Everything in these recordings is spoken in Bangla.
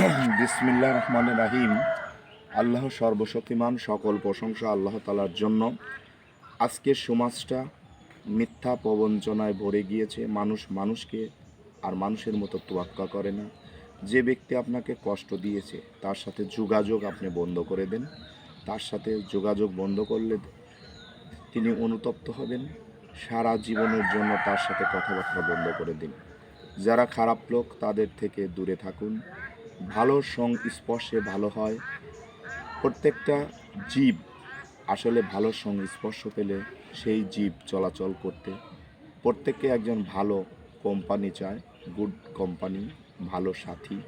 বিসমিল্লাহ রহমান রাহিম। আল্লাহ সর্বশক্তিমান, সকল প্রশংসা আল্লাহ তালার জন্য। আজকের সমাজটা মিথ্যা প্রবঞ্চনায় ভরে গিয়েছে, মানুষ মানুষকে আর মানুষের মতো তোয়াক্কা করে না। যে ব্যক্তি আপনাকে কষ্ট দিয়েছে, তার সাথে যোগাযোগ আপনি বন্ধ করে দেন। তার সাথে যোগাযোগ বন্ধ করলে তিনি অনুতপ্ত হবেন। সারা জীবনের জন্য তার সাথে কথাবার্তা বন্ধ করে দিন। যারা খারাপ লোক, তাদের থেকে দূরে থাকুন। ভালো সংস্পর্শে ভালো হয়। প্রত্যেকটা জীব আসলে ভালো সংস্পর্শ পেলে সেই জীব চলাচল করতে। প্রত্যেককে একজন ভালো কোম্পানি চায় গুড কোম্পানি ভালো সাথী।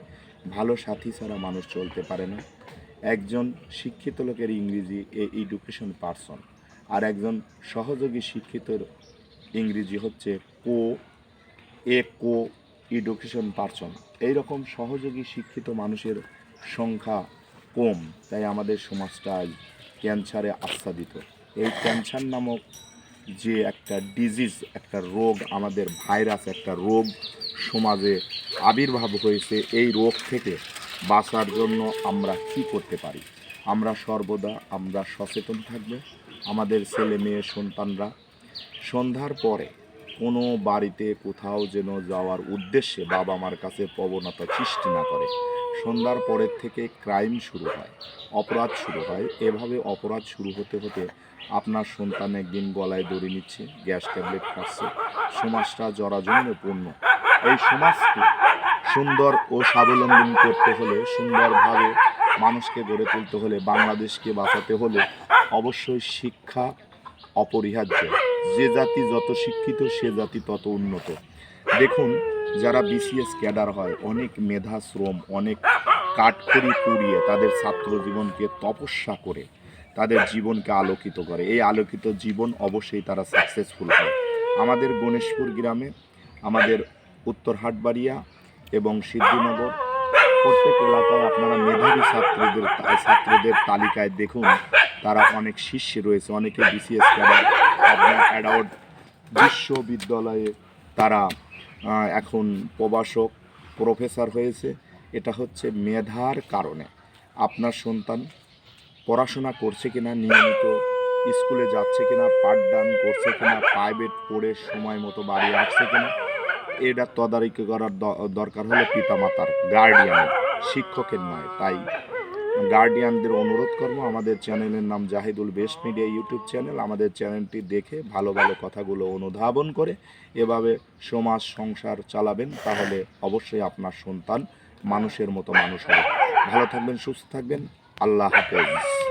ভালো সাথী ছাড়া মানুষ চলতে পারে না। একজন শিক্ষিত লোকের ইংরেজি এ এডুকেশন পারসন আর একজন সহযোগী শিক্ষিতর ইংরেজি হচ্ছে কো, এ কো এডুকেশন পারসন এইরকম সহযোগী শিক্ষিত মানুষের সংখ্যা কম, তাই আমাদের সমাজটা আজ ক্যান্সারে আচ্ছাদিত। এই ক্যান্সার নামক যে একটা ডিজিজ একটা রোগ, আমাদের ভাইরাস একটা রোগ সমাজে আবির্ভাব হয়েছে, এই রোগ থেকে বাঁচার জন্য আমরা কি করতে পারি? আমরা সর্বদা, আমরা সচেতন থাকবে। আমাদের ছেলে মেয়ে, সন্তানরা সন্ধ্যার পরে কোনো বাড়িতে কোথাও যেন যাওয়ার উদ্দেশ্যে বাবা মার কাছে প্রবণতা সৃষ্টি না করে। সন্ধ্যার পরের থেকে ক্রাইম শুরু হয়, অপরাধ শুরু হয়। এভাবে অপরাধ শুরু হতে হতে আপনার সন্তান একদিন গলায় দড়ি নিচ্ছে, গ্যাস ট্যাবলেট খাচ্ছে, সমাজটা জরাজীর্ণ পূর্ণ। এই সমাজকে সুন্দর ও স্বাবলম্বী করতে হলে, সুন্দরভাবে মানুষকে গড়ে তুলতে হলে, বাংলাদেশকে বাঁচাতে হলে অবশ্যই শিক্ষা অপরিহার্য। যে জাতি যত শিক্ষিত, সে জাতি তত উন্নত। দেখুন, যারা বিসিএস ক্যাডার হয়, অনেক মেধা, শ্রম, অনেক কাঠখড়ি পুড়িয়ে তাদের ছাত্র জীবনকে তপস্যা করে তাদের জীবনকে আলোকিত করে। এই আলোকিত জীবন অবশ্যই তারা সাকসেসফুল হয়। আমাদের গণেশপুর গ্রামে, আমাদের উত্তর হাটবাড়িয়া এবং সিদ্ধিনগর প্রত্যেক এলাকায় আপনারা মেধাবী ছাত্রদের ছাত্রদের তালিকায় দেখুন, তারা অনেক শীর্ষে রয়েছে, অনেকে বিসিএস ক্যাডার। অ্যাডাউট বিশ্ববিদ্যালয়ে তারা এখন প্রবাসক প্রফেসর হয়েছে। এটা হচ্ছে মেধার কারণে। আপনার সন্তান পড়াশোনা করছে কিনা, নিয়মিত স্কুলে যাচ্ছে কিনা, পাঠদান করছে কিনা প্রাইভেট পড়ে সময় মতো বাড়ি আসছে কিনা, এটা তদারকি করার দরকার হলো পিতামাতার গার্ডিয়ানের শিক্ষকের নয়, তাই গার্ডিয়ানদের অনুরোধ করব। আমাদের চ্যানেলের নাম Jahidul best media YouTube channel. আমাদের চ্যানেলটি দেখে ভালো ভালো কথাগুলো অনুধাবন করে এভাবে সমাজ সংসার চালাবেন, তাহলে অবশ্যই আপনার সন্তান মানুষের মতো মানুষ হবে। ভালো থাকবেন, সুস্থ থাকবেন। আল্লাহ হাফেজ।